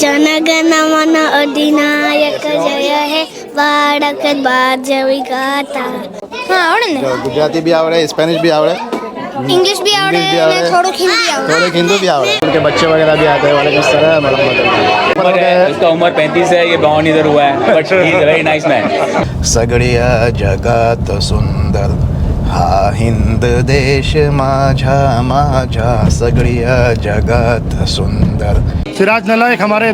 जनगणमन अधिनायक जय हे બાળક બાજવી ગાતા હા આવડે ને જો ગુજરાતી બી આવડે સ્પેનિશ બી આવડે ઇંગ્લિશ બી આવડે ઇંગ્લિશ બી અને આવડે. થોડુંક હિન્દી આવડે थोड़े हिंदू भी आवड़े उनके बच्चे वगैरह भी आते हैं वाले किस तरह मतलब उम्र है उसका उम्र पैंतीस है ये बॉर्न इधर हुआ है but he is very nice man सगळ्या जगात सुंदर हा हिंद देश माझा माझा सगड़िया जगत सुंदर। सिराज नलायक हमारे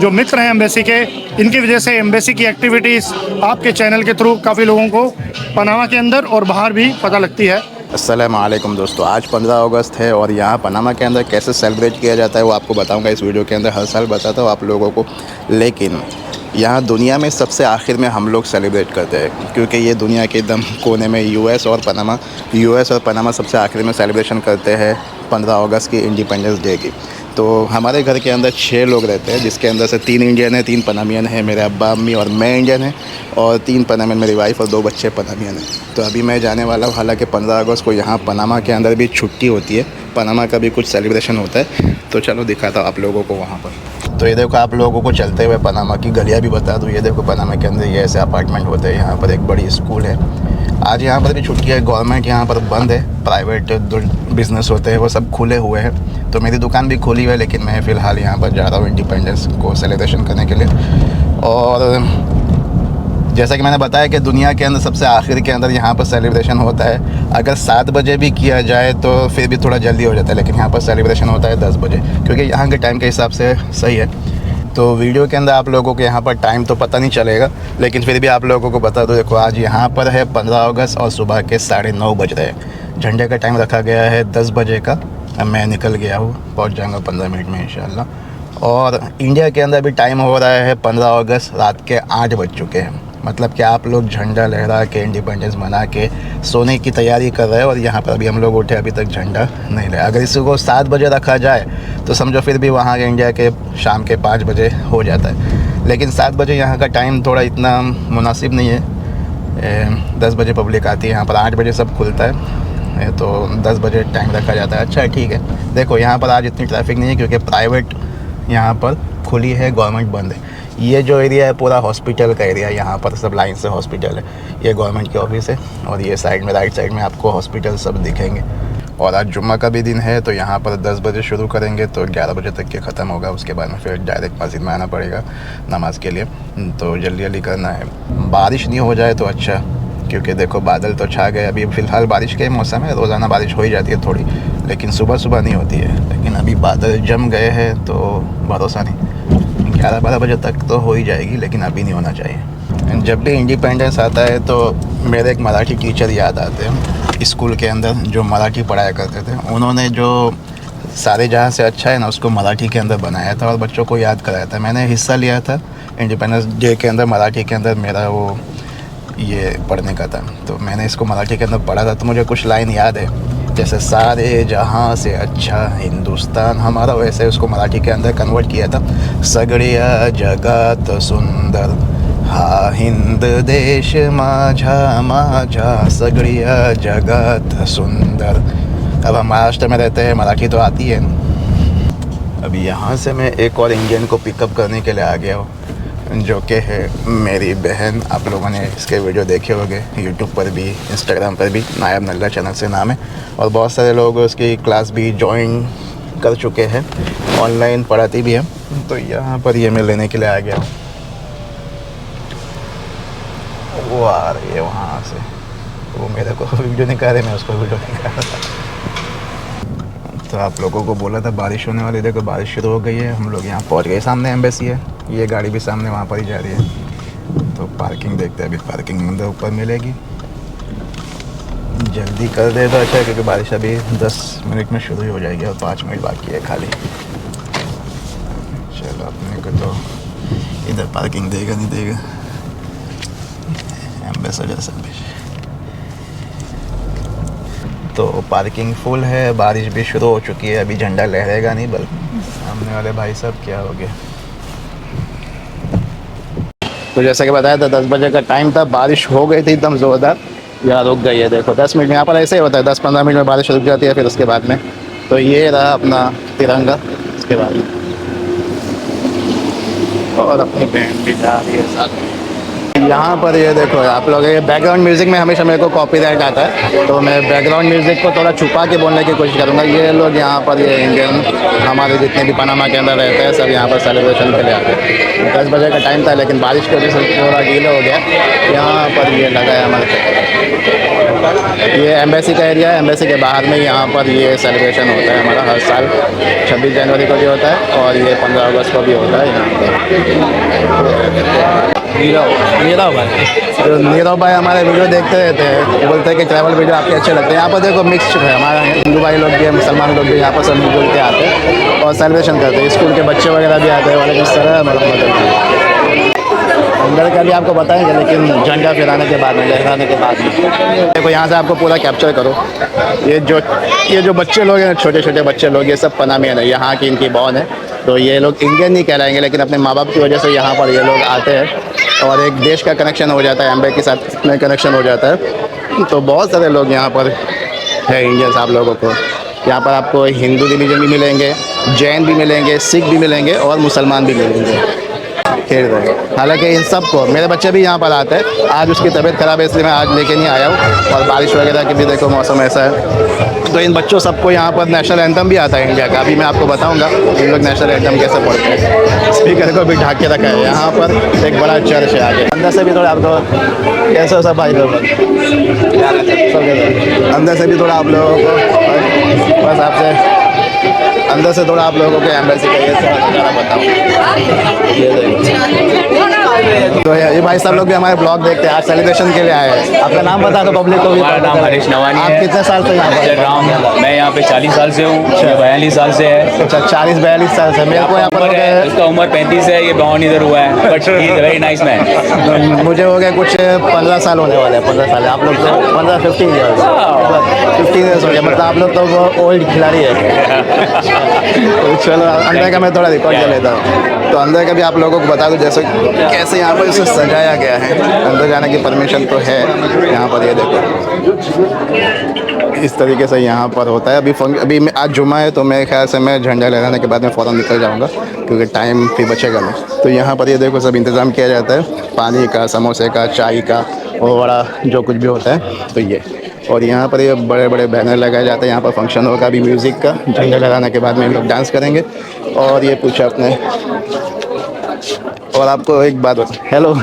जो मित्र हैं एम्बेसी के इनकी वजह से एम्बेसी की एक्टिविटीज़ आपके चैनल के थ्रू काफ़ी लोगों को पनामा के अंदर और बाहर भी पता लगती है। असलम वालेकुम दोस्तों आज 15 अगस्त है और यहाँ पनामा के अंदर कैसे सेलिब्रेट किया जाता है वो आपको बताऊँगा। इस वीडियो के अंदर हर साल बताता हूँ आप लोगों को। लेकिन यहाँ दुनिया में सबसे आखिर में हम लोग सेलिब्रेट करते हैं, क्योंकि ये दुनिया के एकदम कोने में यूएस और पनामा यूएस और पनामा सबसे आखिर में सेलिब्रेशन करते हैं 15 अगस्त की इंडिपेंडेंस डे की। तो हमारे घर के अंदर छः लोग रहते हैं, जिसके अंदर से तीन इंडियन है, तीन पनामियन है, मेरे अब्बा, अम्मी और मैं इंडियन है, और तीन पनामियन मेरी वाइफ और दो बच्चे पनामियन हैं। तो अभी मैं जाने वाला हूँ, हालाँकि पंद्रह अगस्त को यहाँ पनामा के अंदर भी छुट्टी होती है पनामा का भी कुछ सेलिब्रेशन होता है। तो चलो दिखाता हूँ आप लोगों को वहाँ पर। तो ये देखो आप लोगों को चलते हुए पनामा की गलियाँ भी बता दूँ। ये देखो पनामा के अंदर ये ऐसे अपार्टमेंट होते हैं। यहाँ पर एक बड़ी स्कूल है। आज यहाँ पर भी छुट्टी है। गवर्नमेंट यहाँ पर बंद है। प्राइवेट जो बिज़नेस होते हैं। वो सब खुले हुए हैं। तो मेरी दुकान भी खुली हुई है, लेकिन मैं फ़िलहाल यहाँ पर जा रहा हूँ इंडिपेंडेंस को सेलिब्रेशन करने के लिए। और जैसा कि मैंने बताया कि दुनिया के अंदर सबसे आखिर के अंदर यहाँ पर सेलिब्रेशन होता है। अगर सात बजे भी किया जाए तो फिर भी थोड़ा जल्दी हो जाता है, लेकिन यहाँ पर सेलिब्रेशन होता है दस बजे, क्योंकि यहाँ के टाइम के हिसाब से सही है। तो वीडियो के अंदर आप लोगों को यहाँ पर टाइम तो पता नहीं चलेगा, लेकिन फिर भी आप लोगों को बता दो, देखो, आज यहाँ पर है पंद्रह अगस्त और सुबह के साढ़े नौ बज रहे हैं। झंडे का टाइम रखा गया है दस बजे का। अब मैं निकल गया हूँ, पहुँच जाऊँगा पंद्रह मिनट में इंशाल्लाह और इंडिया के अंदर भी टाइम हो रहा है पंद्रह अगस्त, रात के आठ बज चुके हैं। मतलब कि आप लोग झंडा लहरा के इंडिपेंडेंस मना के सोने की तैयारी कर रहे हैं और यहाँ पर अभी हम लोग उठे, अभी तक झंडा नहीं लगा अगर इसको सात बजे रखा जाए तो समझो फिर भी वहाँ के इंडिया के शाम के पाँच बजे हो जाता है। लेकिन सात बजे यहाँ का टाइम थोड़ा इतना मुनासिब नहीं है। दस बजे पब्लिक आती है, यहाँ पर आठ बजे सब खुलता है। तो दस बजे टाइम रखा जाता है। अच्छा ठीक है। देखो, यहाँ पर आज इतनी ट्रैफ़िक नहीं है, क्योंकि प्राइवेट यहाँ पर खुली है गवर्नमेंट बंद है। ये जो एरिया है पूरा हॉस्पिटल का एरिया है, यहाँ पर सब लाइन से हॉस्पिटल है। ये गवर्नमेंट की ऑफ़िस है और ये साइड में राइट साइड में आपको हॉस्पिटल सब दिखेंगे। और आज जुम्मा का भी दिन है तो यहाँ पर 10 बजे शुरू करेंगे तो 11 बजे तक के ख़त्म होगा। उसके बाद में फिर डायरेक्ट मस्जिद में आना पड़ेगा नमाज़ के लिए। तो जल्दी जल्दी करना है। बारिश नहीं हो जाए तो अच्छा क्योंकि देखो बादल तो छा गए। अभी फ़िलहाल बारिश के मौसम है, रोज़ाना बारिश हो ही जाती है थोड़ी, लेकिन सुबह सुबह नहीं होती है। लेकिन अभी बादल जम गए हैं तो भरोसा नहीं। ग्यारह बारह बजे तक तो हो ही जाएगी, लेकिन अभी नहीं होना चाहिए। एंड जब भी इंडिपेंडेंस आता है तो मेरे एक मराठी टीचर याद आते हैं स्कूल के अंदर जो मराठी पढ़ाया करते थे। उन्होंने जो सारे जहाँ से अच्छा है ना, उसको मराठी के अंदर बनाया था और बच्चों को याद कराया था। मैंने हिस्सा लिया था इंडिपेंडेंस डे के अंदर, मराठी के अंदर मेरा वो ये पढ़ने का था। तो मैंने इसको मराठी के अंदर पढ़ा था तो मुझे कुछ लाइन याद है। जैसे सारे जहाँ से अच्छा हिंदुस्तान हमारा, वैसे उसको मराठी के अंदर कन्वर्ट किया था। सगड़िया जगत सुंदर, हा हिंद देश माझा माझा, सगड़िया जगत सुंदर। अब हम महाराष्ट्र में रहते हैं, मराठी तो आती है। अभी यहाँ से मैं एक और इंडियन को पिकअप करने के लिए आ गया हूँ। जो कि है मेरी बहन। आप लोगों ने इसके वीडियो देखे होंगे यूट्यूब पर भी इंस्टाग्राम पर भी, नायब नल्ला चैनल से नाम है। और बहुत सारे लोग उसकी क्लास भी ज्वाइन कर चुके हैं ऑनलाइन पढ़ाती भी है। तो यहाँ पर ये मैं लेने के लिए आ गया हूँ। वो आ रही है वहाँ से। वो मेरे को वीडियो निकाल रहे मैं उसको वीडियो निकाल रहा तो आप लोगों को बोला था बारिश होने वाली, देखो बारिश शुरू हो गई है, हम लोग यहाँ पहुँच गए सामने एम्बेसी है। ये गाड़ी भी सामने वहाँ पर ही जा रही है। तो पार्किंग देखते हैं, अभी पार्किंग अंदर ऊपर मिलेगी। जल्दी कर दे तो अच्छा है, क्योंकि बारिश अभी 10 मिनट में शुरू ही हो जाएगी और पाँच मिनट बाकी है खाली। चलो, अपने को तो इधर पार्किंग देगा, नहीं देगा। एम्बेसडर सर्विस तो पार्किंग फुल है, बारिश भी शुरू हो चुकी है, अभी झंडा लहरेगा नहीं, बल्कि सामने वाले भाई साहब क्या हो गया। तो जैसा कि बताया था, दस बजे का टाइम था, बारिश हो गई थी एकदम ज़ोरदार। यहाँ रुक गई है, देखो, दस मिनट, यहाँ पर ऐसे ही होता है दस पंद्रह मिनट में बारिश रुक जाती है, फिर उसके बाद में। तो ये रहा अपना तिरंगा, उसके बाद और अपनी बहन भी जा रही है साथ में। यहाँ पर ये देखो, आप लोग, ये बैकग्राउंड म्यूज़िक में हमेशा मेरे को कॉपीराइट आता है तो मैं बैकग्राउंड म्यूज़िक को थोड़ा छुपा के बोलने की कोशिश करूँगा। ये लोग यहाँ पर, ये इंडियन हमारे जितने भी पनामा के अंदर रहते हैं, सब यहाँ पर सेलिब्रेशन के लिए आते हैं। दस बजे का टाइम था, लेकिन बारिश की वजह से थोड़ा डीले हो गया। यहाँ पर ये लगा है हमारे ये एम्बेसी का एरिया है एम्बेसी के बाहर में यहाँ पर ये सेलिब्रेशन होता है हमारा हर साल। 26 जनवरी को भी होता है और ये 15 अगस्त को भी होता है यहाँ पर। नीरव। नीरव भाई। तो नीरव भाई हमारे वीडियो देखते रहते हैं। बोलते हैं कि ट्रैवल वीडियो आपके अच्छे लगते हैं। यहाँ पर देखो मिक्स है। हमारा हिंदू भाई लोग भी मुसलमान लोग भी यहाँ पर सब मिलजुल के आते हैं और सेलिब्रेशन करते हैं। स्कूल के बच्चे वगैरह भी आते हैं, वाले किस तरह मतलब अंदर का भी आपको बताएँगे, लेकिन झंडा फहराने के बाद में, लहराने के बाद में। देखो, यहाँ से आपको पूरा कैप्चर करो। ये जो ये जो बच्चे लोग हैं, छोटे छोटे बच्चे लोग, ये सब पनामियन है। यहाँ की इनकी बॉन है। तो ये लोग इंडियन नहीं कहलाएँगे, लेकिन अपने माँ बाप की वजह से यहाँ पर ये लोग आते हैं। और एक देश का कनेक्शन हो जाता है एम्बे के साथ में कनेक्शन हो जाता है। तो बहुत सारे लोग यहाँ पर है इंडियंस आप लोगों को। यहाँ पर आपको हिंदू रिलीजन भी मिलेंगे, जैन भी मिलेंगे सिख भी मिलेंगे और मुसलमान भी मिलेंगे। खेल रहे हालाँकि इन सबको, मेरे बच्चे भी यहाँ पर आते हैं। आज उसकी तबीयत ख़राब है, इसलिए मैं आज लेके नहीं आया हूँ। और बारिश वगैरह की भी देखो, मौसम ऐसा है। तो इन बच्चों सबको यहाँ पर नेशनल एंथम भी आता है इंडिया का। अभी मैं आपको बताऊँगा इन लोग नेशनल एंथम कैसे पढ़ते हैं। स्पीकर को भी ढाक के रखा है। यहाँ पर एक बड़ा चर्च है आगे। अंदर से भी थोड़ा आपको कैसे हो सब भाई लोग? अंदर से भी थोड़ा आप लोगों को बस आपसे अंदर से थोड़ा आप लोगों को एम्बेसी का ये बताऊँ तो ये भाई सब लोग भी हमारे ब्लॉग देखते हैं आज सेलिब्रेशन के लिए आए हैं। आपका नाम बता दो पब्लिक को भी। हमारा नाम हरीश नवानी आप कितने साल से यहाँ पर? मैं यहाँ पे 40 साल से हूँ बयालीस साल से है। अच्छा चालीस बयालीस साल से। मेरे को यहाँ पर उम्र है उसका उम्र 35 है ये बॉर्न इधर हुआ है। बट वेरी नाइस मैन मुझे हो गया कुछ पंद्रह साल होने वाले हैं पंद्रह साल। आप लोग तो पंद्रह फिफ्टीन ईयर्स फिफ्टीन ईयर्स हो गया मतलब आप लोग तो ओल्ड खिलाड़ी है। तो चलो अंदर का मैं थोड़ा रिकॉर्ड कर लेता हूँ। तो अंदर का भी आप लोगों को बता दो, जैसे कैसे यहाँ पर इसे सजाया गया है। अंदर जाने की परमिशन तो है, यहाँ पर ये देखो। इस तरीके से यहाँ पर होता है। अभी फंक अभी आज जुमा है तो मेरे ख्याल से मैं झंडा लगाने के बाद में फ़ौरन निकल जाऊँगा, क्योंकि टाइम फिर बचेगा नहीं। तो यहाँ पर ये देखो, सब इंतज़ाम किया जाता है। पानी का, समोसे का, चाय का, और बड़ा जो कुछ भी होता है। तो ये। और यहाँ पर ये बड़े बड़े बैनर लगाए जाते हैं। यहाँ पर फ़ंक्शन होगा अभी म्यूज़िक का झंडा लगाने के बाद में हम लोग डांस करेंगे। और ये पूछा आपने। और आपको एक बात हेलो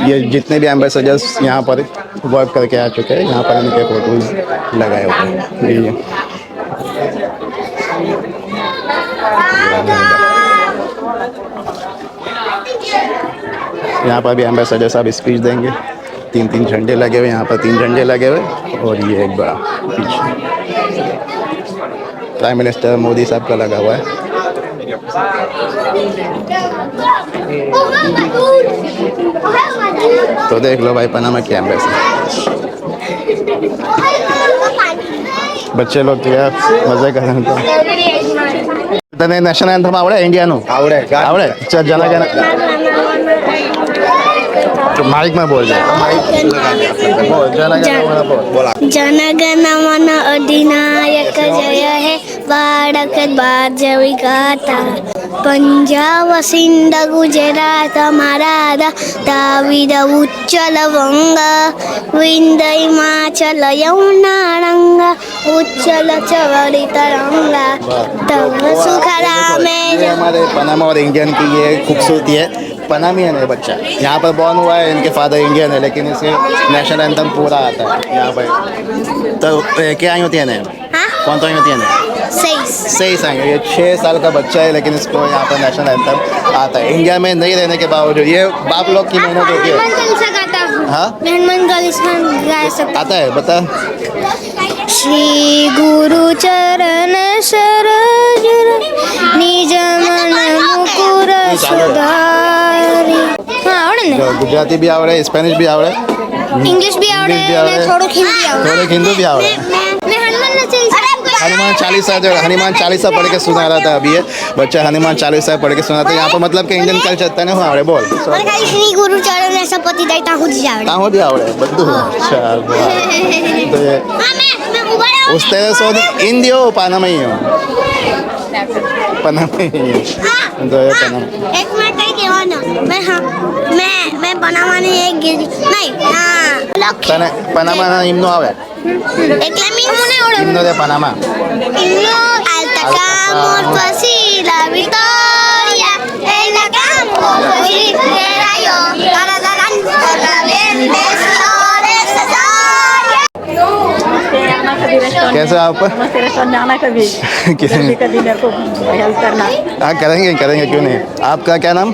ये जितने भी एम्बेसडर्स यहाँ पर वर्क करके आ चुके हैं, यहाँ पर इनके फ़ोटोज़ लगाए हुए हैं। ये यहाँ पर भी एम्बेसडर साहब स्पीच देंगे। तीन तीन झंडे लगे हुए यहाँ पर तीन झंडे लगे हुए और ये एक बड़ा पीछे प्राइम मिनिस्टर मोदी साहब का लगा हुआ है। तो देख लो भाई पनामा के एम्बेसी बच्चे लोग तो क्या मज़े कर रहे हैं तो। नेशनल एंथम आवड़े इंडिया नु। आवड़े आवड़े चल जला गया માઇક માં બોલ બોલ જનગણ બોલ બોલ जनगण मन अधिनायक जय हे बाळक बाजवी गाता पंजाब सिंध गुजरात मराठा दाविद उच्चल वंग विंद हिमाचल यमुना रंग उच्चल चवड़ी तरंगा तव सुख रामे ये हमारे पनामा और इंडियन की ये खूबसूरती है पनामियन है बच्चा। यहाँ पर बॉर्न हुआ है इनके फादर इंडियन है लेकिन इसे नेशनल एंथम पूरा आता है यहाँ पर। तो क्या आई होती है ना हाँ? कौन तो आई होती है सही सही ये छः साल का बच्चा है लेकिन इसको यहाँ पर नेशनल एंथम आता है। इंडिया में नहीं रहने के बावजूद ये बाप लोग की मेहनत होती है। हूँ। आता है बता। શ્રી ગુરુ ચરણ સરજ નિજ મન મુકુર સુધારી ગુજરાતી બી આવડે સ્પેનિશ બી આવડે ઇંગ્લિશ બી આવડે થોડુંક હિન્દી આવડે થોડુંક હિન્દી બી આવડે हनुमान चालीसा जो हनुमान चालीसा पढ़ के सुना रहा था अभी बच्चा हनुमान चालीसा पढ़ के सुना था। यहाँ पर मतलब के इंडियन कल्चर था ना हमारे बोल। श्री गुरु चरण सपति दाई ताहु जी आवड़े ताहु जी आवड़े बद्दू हाँ। अच्छा, तो हाँ, उस तरह से इंडियो दियो पाना में ही हो पना में ही हो। तो ये हाँ, पना एक मिनट के केवाना मैं हाँ मैं मैं पनामा नहीं एक गिरी नहीं हाँ। पनामा ना इमनो आवे। Himno de Panamá. Himno atacamos por así la victoria. En la campo por si era yo. Para la cantora कैसे करेंगे करेंगे क्यों नहीं आपका क्या नाम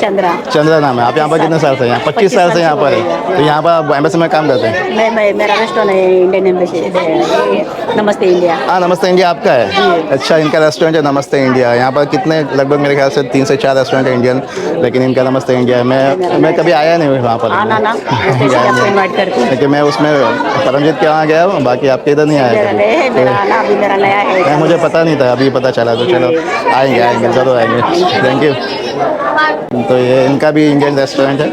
चंद्रा। चंद्रा नाम है। आप यहाँ पर कितने साल से यहाँ पच्चीस साल से यहाँ पर है। तो यहाँ पर आप एम्बेसी में काम करते हैं? मैं मैं मेरा रेस्टोरेंट है इंडियन एम्बेसी नमस्ते इंडिया हाँ नमस्ते इंडिया आपका है? अच्छा इनका रेस्टोरेंट है नमस्ते इंडिया यहाँ पर कितने लगभग मेरे ख्याल से तीन से चार रेस्टोरेंट है इंडियन लेकिन इनका नमस्ते इंडिया है। मैं मैं कभी आया नहीं हूँ वहाँ पर। हूँ लेकिन मैं उसमें परमजीत के वहाँ गया हूँ बाकी आपके इधर नहीं आया मुझे पता नहीं था अभी पता चला तो चलो आएँगे आएँगे ज़रूर आएँगे। थैंक यू तो ये इनका भी इंडियन रेस्टोरेंट है।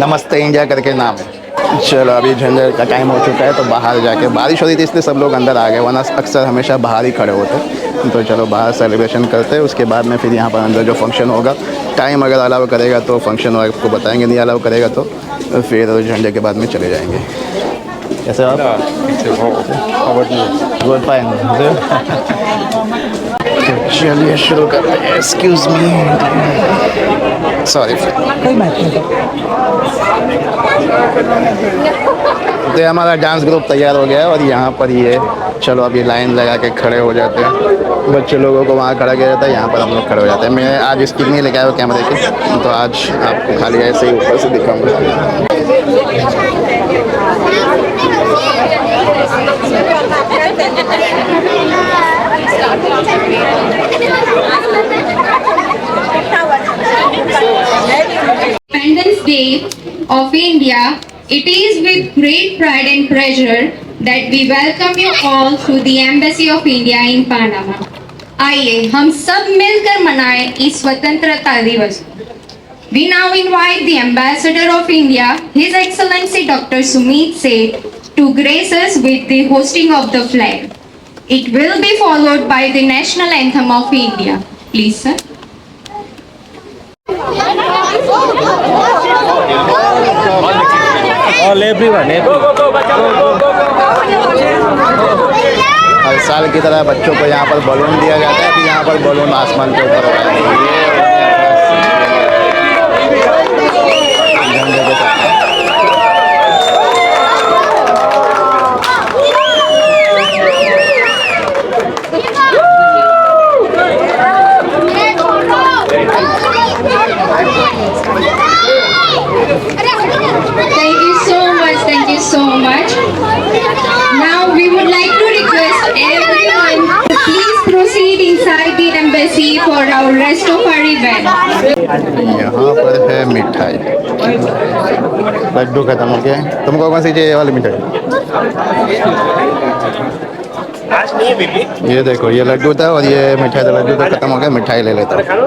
नमस्ते इंडिया करके नाम है। चलो अभी झंझट का टाइम हो चुका है तो बाहर जाके बारिश हो रही थी इसलिए सब लोग अंदर आ गए वरना अक्सर हमेशा बाहर ही खड़े होते। तो चलो बाहर सेलिब्रेशन करते हैं उसके बाद में फिर यहाँ पर अंदर जो फ़ंक्शन होगा टाइम अगर अलाउ करेगा तो फ़ंक्शन आपको बताएँगे नहीं अलाउ करेगा तो फिर झंडे के बाद में चले जाएँगे। कैसे आप? गुड फाइन चलिए शुरू करते हैं। एक्सक्यूज मी सॉरी कोई बात नहीं। तो हमारा डांस ग्रुप तैयार हो गया है और यहाँ पर ये चलो अभी लाइन लगा के खड़े हो जाते हैं। बच्चे लोगों को वहाँ खड़ा किया जाता है यहाँ पर हम लोग खड़े हो जाते हैं। मैं आज स्किल नहीं लेके आया हूँ कैमरे की तो आज आपको खाली ऐसे ही ऊपर से दिखाऊँगा। Independence Day of India, it is with great pride and pleasure that we welcome you all to the Embassy of India in Panama. आइए हम सब मिलकर मनाएं इस स्वतंत्रता दिवस को। We now invite the Ambassador of India, His Excellency Dr. Sumit Seth, to grace us with the hosting of the flag. It will be followed by the national anthem of India. Please, sir. All everyone, everyone. हर साल की तरह बच्चों को यहाँ पर balloon दिया जाता है कि यहाँ पर बलून आसमान के ऊपर the for our rest of our event. यहाँ पर है मिठाई लड्डू खत्म हो है। तुमको कौन सी चाहिए वाली मिठाई ये देखो ये लड्डू था और ये मिठाई था लड्डू तो खत्म हो गया मिठाई ले लेता हूँ चलो,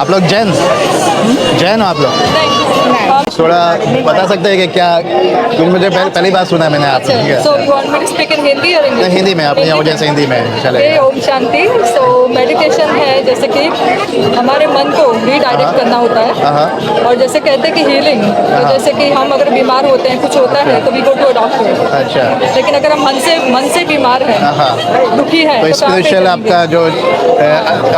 आप लोग जैन? जैन हो आप लोग? थोड़ा बता सकते हैं कि क्या क्योंकि मुझे पहले पहली बार सुना है मैंने है। English? हिंदी में अपनी ऑडियंस हिंदी में ये चलेगा ओम शांति। सो मेडिटेशन है जैसे कि हमारे मन को रीडायरेक्ट करना होता है। हाँ और जैसे कहते हैं कि हीलिंग तो जैसे कि हम अगर बीमार होते हैं कुछ होता है तो वी गो टू डॉक्टर अच्छा। लेकिन अगर हम मन से मन से बीमार हैं हाँ दुखी हैं तो तो स्पिरिचुअल जाएँगे? आपका जो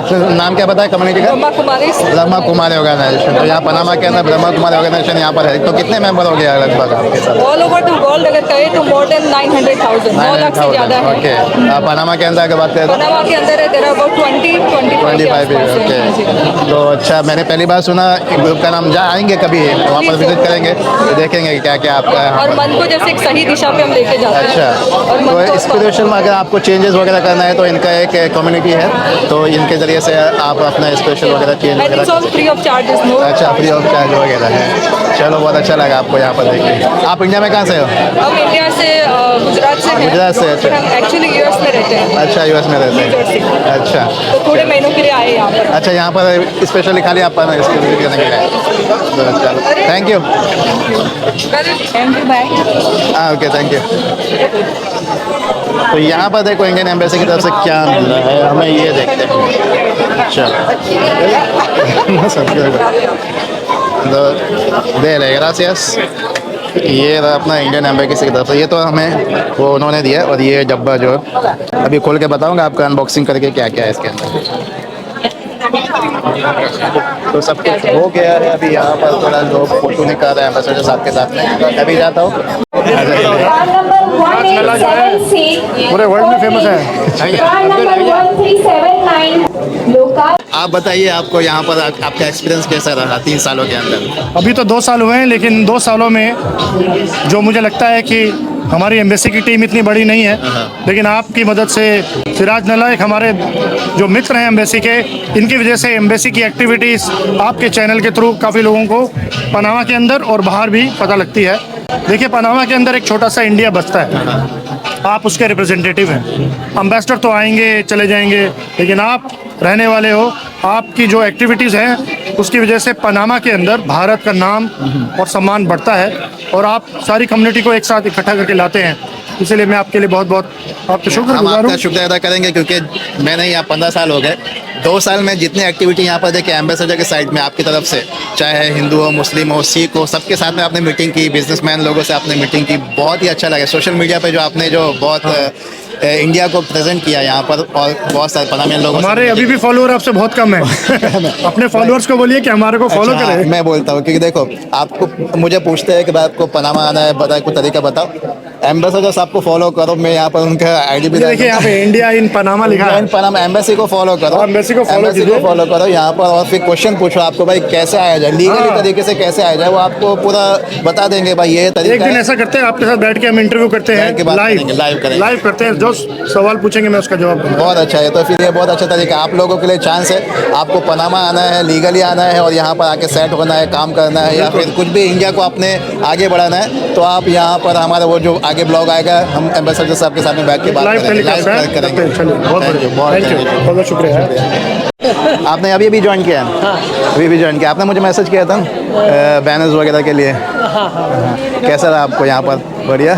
अपना नाम क्या बताया कम्युनिटी का? ब्रह्मा ब्रह्मा कुमारी ऑर्गेनाइजेशन तो यहाँ पनामा के अंदर ब्रह्मा कुमारी ऑर्गेनाइजेशन यहाँ पर है। तो कितने मेंबर हो गया लगभग आपके साथ? ऑल ओवर वर्ल्ड अगर कहे तो more than nine hundred thousand नौ लाख से ज़्यादा ओके है पनामा के अंदर अगर बात करें तो? पनामा के अंदर है तेरा about twenty twenty five okay तो अच्छा मैंने पहली बार सुना एक ग्रुप का नाम जा आएँगे कभी? वहाँ पर विज़िट करेंगे। देखेंगे क्या क्या आपका है और मन को जैसे एक सही दिशा पे हम लेके जाते हैं। अच्छा। और तो इंस्पिरेशन में अगर आपको चेंजेस वगैरह करना है तो इनका एक कम्युनिटी है। तो इनके ज़रिए से आप अपना स्पेशल वगैरह change and it's all free of charges no अच्छा फ्री ऑफ़ चार्ज वगैरह है। चलो बहुत अच्छा लगा आपको यहाँ पर देखिए आप इंडिया में कहाँ से हो? हम इंडिया से गुजरात से गुजरात से, अच्छा। पर हम एक्चुअली यूएस में रहते हैं। अच्छा यूएस में रहते हैं। अच्छा। तो थोड़े महीनों के लिए आए यहाँ पर। अच्छा यहाँ पर स्पेशली खाली आप करने के लिए। तो चलो thank you thank you bye हाँ ओके थैंक यू तो यहाँ पर देखो इंडियन एम्बेसी की तरफ़ से क्या मिल रहा है हमें ये देखते हैं। तो दे रहे ग्रासियस ये रहा अपना इंडियन एम्बेसी की तरफ़ से। ये तो हमें वो उन्होंने दिया और ये डब्बा जो है। अभी खोल के बताऊँगा आपका अनबॉक्सिंग करके क्या क्या है इसके अंदर। तो सब कुछ हो गया है अभी यहाँ पर थोड़ा लोग फ़ोटो निकाल रहे हैं एम्बेसडर साहब के साथ में। अभी जाता हूँ। पूरे वर्ल्ड में फ़ेमस है। आप बताइए आपको यहाँ पर आ- आपका एक्सपीरियंस कैसा रहा तीन सालों के अंदर? अभी तो दो साल हुए हैं लेकिन दो सालों में जो मुझे लगता है कि हमारी एम्बेसी की टीम इतनी बड़ी नहीं है लेकिन आपकी मदद से सिराज नलायक हमारे जो मित्र हैं एम्बेसी के इनकी वजह से एम्बेसी की एक्टिविटीज़ आपके चैनल के थ्रू काफ़ी लोगों को पनामा के अंदर और बाहर भी पता लगती है। देखिए पनामा के अंदर एक छोटा सा इंडिया बसता है। आप उसके रिप्रेजेंटेटिव हैं। अम्बेसडर तो आएँगे, चले जाएँगे, लेकिन आप रहने वाले हो। आपकी जो एक्टिविटीज़ हैं, उसकी वजह से पनामा के अंदर भारत का नाम और सम्मान बढ़ता है और आप सारी कम्युनिटी को एक साथ इकट्ठा करके लाते हैं। इसलिए मैं आपके लिए बहुत बहुत आपके शुक्र हम आपका हूँ। शुक्रिया अदा करेंगे क्योंकि मैंने यहाँ पंद्रह साल हो गए। दो साल में जितनी एक्टिविटी यहाँ पर देखे एम्बेसडर के साइड में आपकी तरफ़ से चाहे हिंदू हो मुस्लिम हो सिख हो सबके साथ में आपने मीटिंग की बिजनेसमैन लोगों से आपने मीटिंग की बहुत ही अच्छा लगा। सोशल मीडिया पे जो आपने जो बहुत अ, इंडिया को प्रेजेंट किया यहाँ पर और बहुत सारे पनामियन लोगों हमारे अभी भी फॉलोअर आपसे बहुत कम है। अपने फॉलोअर्स को बोलिए कि हमारे को फॉलो अच्छा, हाँ, करें। मैं बोलता हूँ क्योंकि देखो आपको मुझे पूछते हैं कि भाई आपको पनामा आना है बताए कुछ तरीका बताओ। एम्बेसडर साहब को फॉलो करो। मैं यहाँ पर उनका आईडी भी देखिए यहाँ पे इंडिया इन पनामा लिखा है। इन पनामा एम्बेसी को फॉलो करो। embassy को Embassy को फॉलो करो। यहाँ पर और फिर क्वेश्चन पूछो आपको भाई कैसे आया जाए? लीगली हाँ। तरीके से कैसे आया जाए वो आपको पूरा बता देंगे भाई ये एक दिन ऐसा करते हैं आपके साथ बैठ के हम इंटरव्यू करते हैं। बात लाइव करेंगे, लाइव करते हैं। जो सवाल पूछेंगे मैं उसका जवाब बहुत अच्छा है। तो फिर ये बहुत अच्छा तरीका आप लोगों के लिए चांस है। आपको पनामा आना है लीगली आना है और यहाँ पर आके सेट होना है काम करना है या फिर कुछ भी इंडिया को अपने आगे बढ़ाना है तो आप यहाँ पर हमारा वो जो आगे ब्लॉग आएगा हम एम्बेसडर साहब के साथ में बैठ के बात करेंगे बहुत बहुत शुक्रिया। आपने अभी अभी ज्वाइन किया है? अभी अभी ज्वाइन किया। आपने मुझे मैसेज किया था बैनर्स वगैरह के लिए। कैसा रहा आपको यहाँ पर? बढ़िया?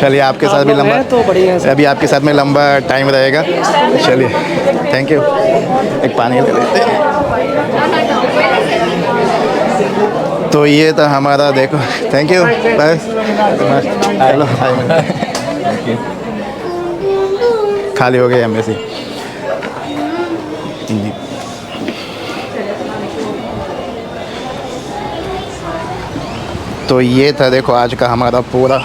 चलिए आपके साथ भी लंबा तो बढ़िया अभी आपके साथ में लंबा टाइम रहेगा। चलिए थैंक यू एक पानी ले लेते हैं तो ये था हमारा, देखो थैंक यू बस हेलो खाली हो गई हमें से तो ये था, देखो, आज का हमारा पूरा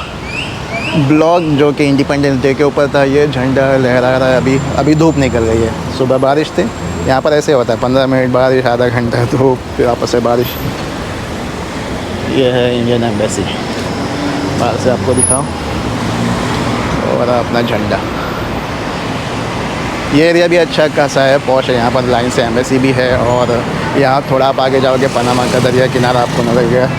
ब्लॉग जो कि इंडिपेंडेंस डे के ऊपर था। ये झंडा लहरा रहा है, अभी अभी धूप निकल रही है। सुबह बारिश थी, यहाँ पर ऐसे होता है, पंद्रह मिनट बारिश, आधा घंटा धूप, फिर वापस से बारिश। ये है इंडियन एम्बेसी बाहर से आपको दिखाऊँ। और अपना झंडा। ये एरिया भी अच्छा खासा है पौश है, यहाँ पर लाइन से एम्बेसी भी है और यहाँ थोड़ा आप आगे जाओगे पनामा का दरिया किनारा आपको नज़र गया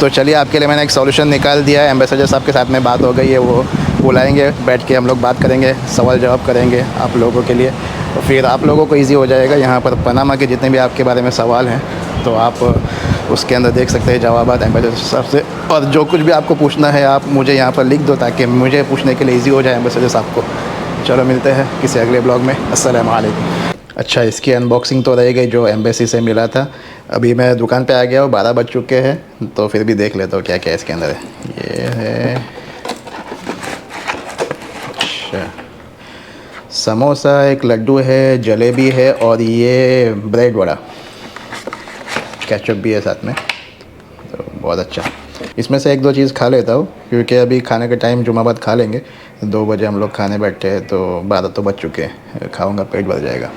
तो चलिए, आपके लिए मैंने एक सॉल्यूशन निकाल दिया है। एम्बेसडर साहब के साथ में बात हो गई है, वो बुलाएँगे, बैठ के हम लोग बात करेंगे सवाल जवाब करेंगे आप लोगों के लिए। तो फिर आप लोगों को इजी हो जाएगा। यहाँ पर पनामा के जितने भी आपके बारे में सवाल हैं तो आप उसके अंदर देख सकते हैं जवाब एम्बेसडर साहब से और जो कुछ भी आपको पूछना है, आप मुझे यहाँ पर लिख दो ताकि मुझे पूछने के लिए ईजी हो जाए एम्बेसडर साहब को चलो, मिलते हैं किसी अगले ब्लॉग में। वालेकुम अच्छा इसकी अनबॉक्सिंग तो रह गई जो एम्बेसी से मिला था। अभी मैं दुकान पे आ गया हूँ, बारह बज चुके हैं तो फिर भी देख लेता हूँ क्या क्या इसके अंदर है। ये है। समोसा, एक लड्डू है, जलेबी है और ये ब्रेड वड़ा। कैचअप भी है साथ में तो बहुत अच्छा। इसमें से एक दो चीज़ खा लेता हूँ, क्योंकि अभी खाने का टाइम जुमाबाद खा लेंगे। दो बजे हम लोग खाने बैठे हैं तो बारह तो बच चुके हैं, खाऊँगा, पेट भर जाएगा।